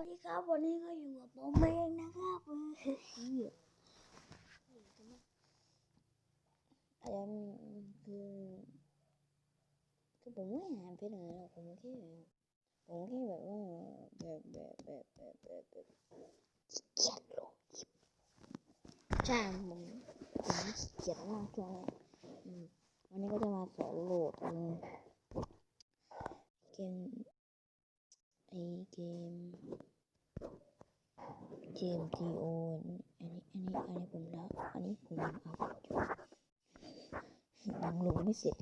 วัสดีครับวันนี้ก็อยู่กับผมเองนะครับเออเฮ้ยอะไรคือคือผมไม่หายไปไหนหรอกผมแค่ผมแค่แบบว่าแบบแบบแบบแบบแบบแบบเกียจลงคลิปใช่ผมผมเกียจมากช่วงนี้อืมวันนี้ก็จะมาสอนโหลดอืมเกมไอเกม เกมทีโออันนี้อันนี้อันนี้ผมและอันนี้ผมยังอัพอยู่ยังลงไม่เสร็จ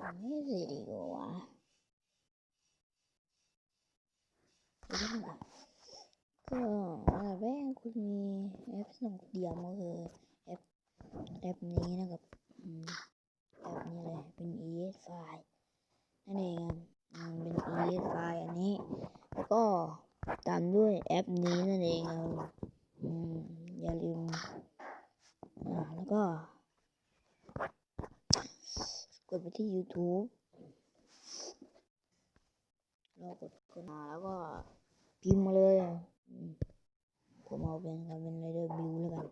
ยังไม่เสร็จอีกเหรอวะเรื่องอะก็อันดับแรกคุณมีแอปส่งเดียวก็คือแอปแอปนี้นะครับ แบบนี้เลยเป็น ES ไฟล์นั่นเองครับอืมเป็น ES ไฟล์อันนี้แล้วก็ตามด้วยแอปนี้นั่นเองครับอืมอย่าลืมอ่าแล้วก็ กดไปที่ YouTube แล้วกดกดหาแล้วก็พิมพ์มาเลย ผมเอาเป็นกันเป็นไรเดอร์บิวแล้วกัน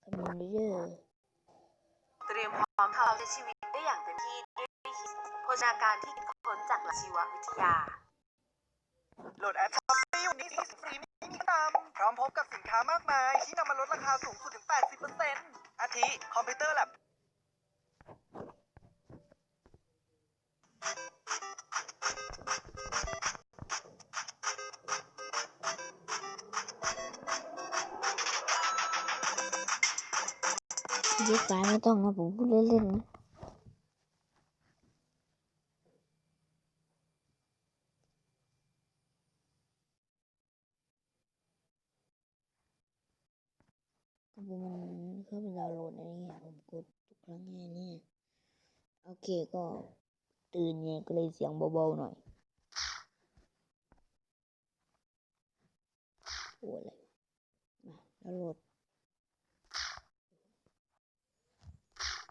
คำนวณ เยอะเตรียมพร้อมทำในชีวิตได้อย่างเต็มที่ด้วยโภชนาการที่คิดค้นจากหลักชีววิทยา โหลดแอปช้อปปี้วันนี้ฟรีไม่มีตาม พร้อมพบกับสินค้ามากมายที่นำมาลดราคาสูงสุดถึง 80%อาทิคอมพิวเตอร์แล็บ เยอะไปไม่ต้องนะผมพูดเล่นๆนะก็ผมมันเข้าไปดาวน์โหลดอันนี้ผมกดทุกครั้งไงเนี่ยโอเคก็ตื่นไงก็เลยเสียงเบาๆหน่อยโอ้อะไรมาดาวน์โหลด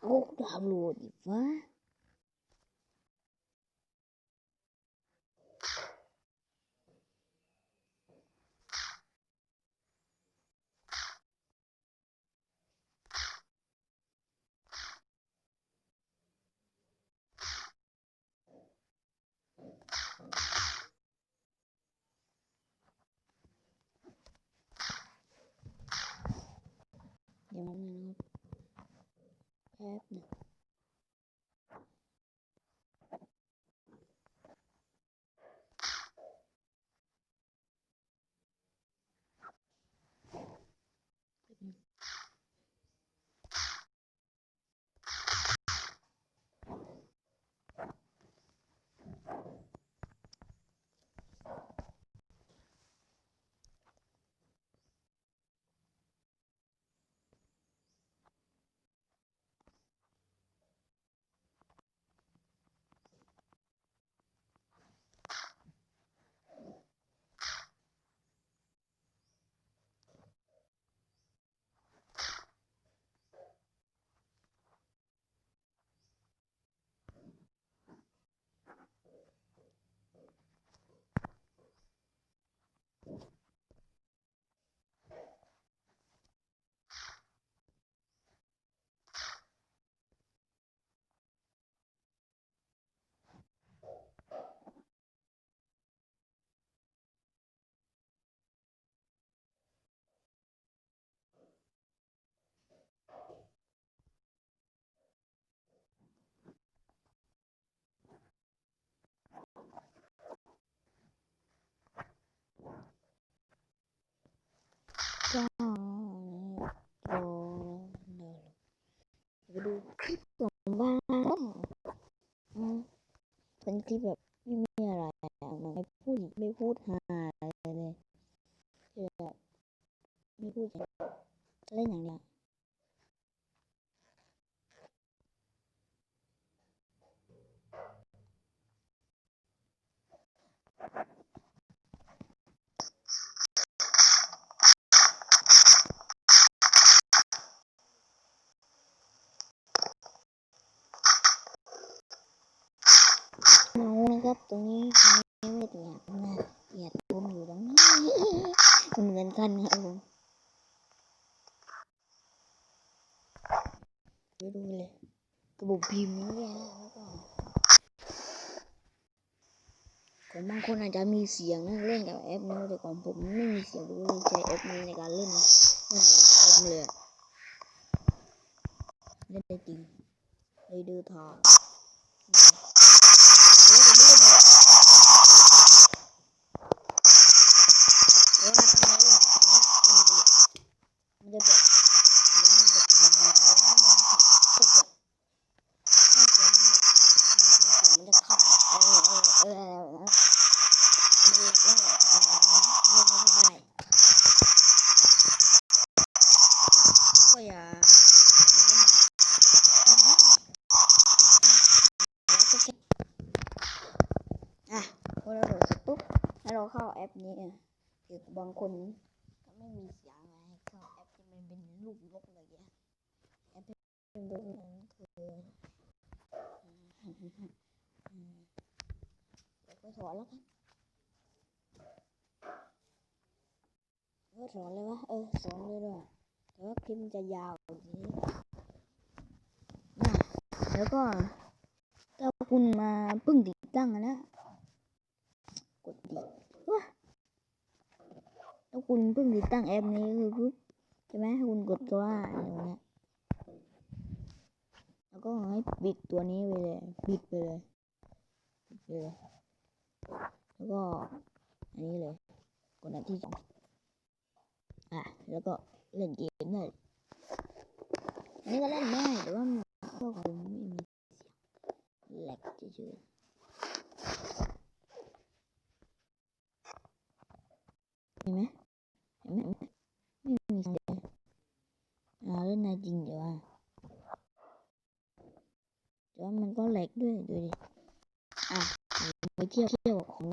โอ้ดาว ที่แบบไม่มีอะไรมันไม่พูดไม่พูดหาอะไรเลยคือแบบไม่พูดอย่างเล่นอย่างเดียว เมานะ ครับตรงนี้ตรงนี้ไม่เปียกนะเปียกผมอยู่ตรงนี้มันเหมือนกันนะครับผมไปดูเลยกระบบพิมพ์นี้เนี่ยแล้วก็ของบางคนอาจจะมีเสียงนะเล่นกับแอปนี้แต่ของผมไม่มีเสียงผมเลยใช้แอปนี้ในการเล่นเล่นเหมือนคอมเลยเล่นได้จริงเลยดูทา เด็กบางคนก็ไม่มีเสียงอะไรเข้าแอปที่มันเป็นรูปนกอะไรอย่างเงี้ยแอปที่เป็นรูปนั้นคืออืมเดี๋ยวไปถอนแล้วกันเออถอนเลยวะเออสอนเลยด้วยแต่ว่าคลิปมันจะยาวอย่างนี้อะแล้วก็ถ้าคุณมาเพิ่งติดตั้งนะกดดิว้า ถ้าคุณเพิ่งติดตั้งแอปนี้คือปุ๊บใช่ไหมให้คุณกดก็ว่าอย่างเงี้ยแล้วก็ให้ปิดตัวนี้ไปเลยปิดไปเลยปิดไปเลยแล้วก็อันนี้เลยกดอันที่สองอะแล้วก็เล่นเกมได้อันนี้ก็เล่นได้แต่ว่าพวกผมไม่มีเสียงแหลกเฉยๆเห็นไหมเห็นไหมไม่มีเสียงอ่าเล่นได้จริงแต่ว่าแต่ว่ามันก็แหลกด้วยดูดิอะไป เที่ยวเที่ยวของ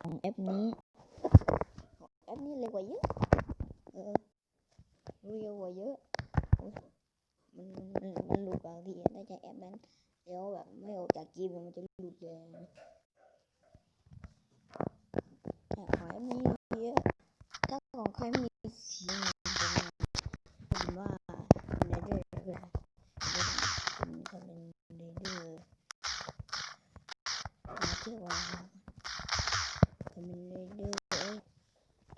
ของแอปนี้ของแอปนี้เลยกว่าเยอะเออเร็วกว่าเยอะมันมันมันหลุดบางทีถ้าใช้แอปนั้นแล้วแบบไม่ออกจากเกมมันจะหลุดเลยอ่ของแอปนี้เยอะถ้าของใครมีเสียงผมผมว่าในเรื่องเลยเป็นคนเป็นในเรื่องมาเที่ยววันคนเป็นในเรื่องเอ้ยต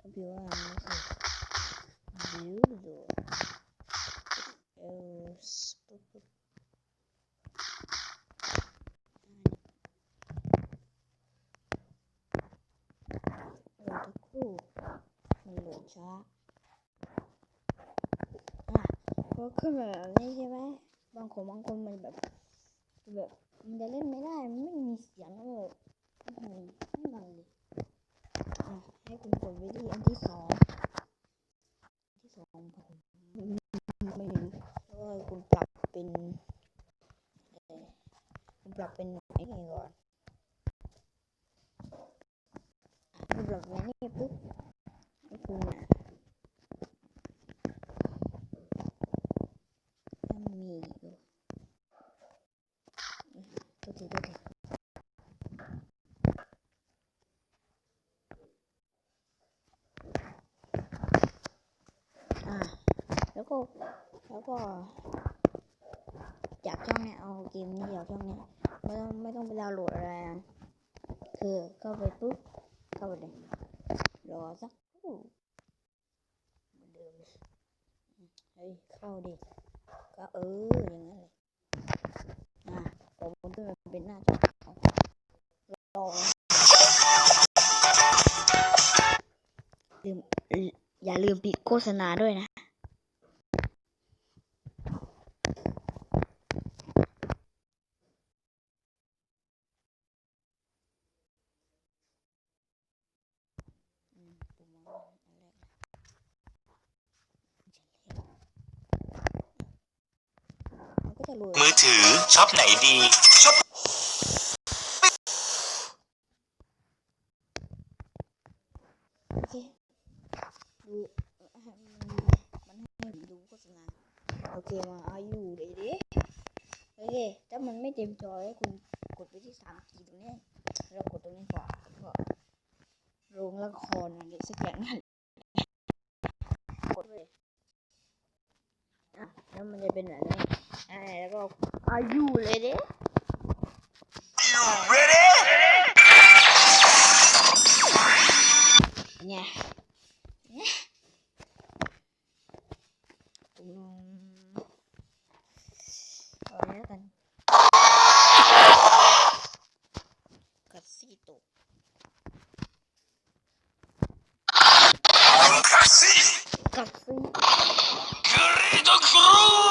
้องพิว่าไม่ใช่บิวดูเออปุ๊บปุ๊บโหลดทุกครู่มันโหลดช้าอะพอขึ้นมาแบบนี้ใช่ไหมบางคนบางคนมันแบบแบบมันจะเล่นไม่ได้มันไม่มีเสียงเลยอื้อหือไม่มันเลยอะ ให้คุณกดวิธีอันที่สองอันที่สองผมไม่รู้แล้วก็คุณปรับเป็นเออคุณปรับเป็นไอ้นี่ก่อนคุณปรับเป็นนี่ปุ๊บให้คุณอะถ้ามีอีกเหรอเอ้ยตัวทีตัวที อ่าแล้ว ก็แล้วก็จากช่องเนี้ยเอาเกมนี้จากช่องเนี้ยไม่ต้องไม่ต้องไปดาวน์โหลดอะไรคือเข้าไปปุ๊บเข้าไปเลยรอสักเหมือนเดิมเฮ้ยเข้าดิก็เอออย่างนั้นเลยอะผมขึ้นมาเป็นหน้าจอรอลืมอย่าลืมปิดโฆษณาด้วยนะ อืมปุ่มว่าอันแรก มันก็จะโหลดมือถือช็อปไหนดีช็อปโอเคดูมันมันให้ผมดูโฆษณาโอเคมาอายุเลยดิโอเคถ้ามันไม่เต็มจอให้คุณกดไปที่สามกีตรงนี้แล้วกดตรงนี้ก่อนแล้วก็โรงละครอะไรสักอย่างนั่นกดเลยอะแล้วมันจะเป็นแบบนี้ อ่าแล้วก็อายุเลยดิ ready เนี่ยเนี่ยตรงนู้นเ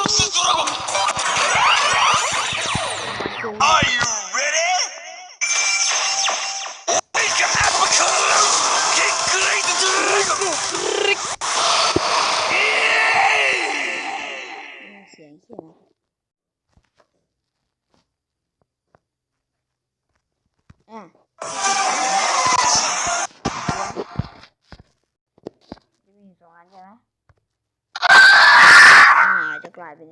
อาจะ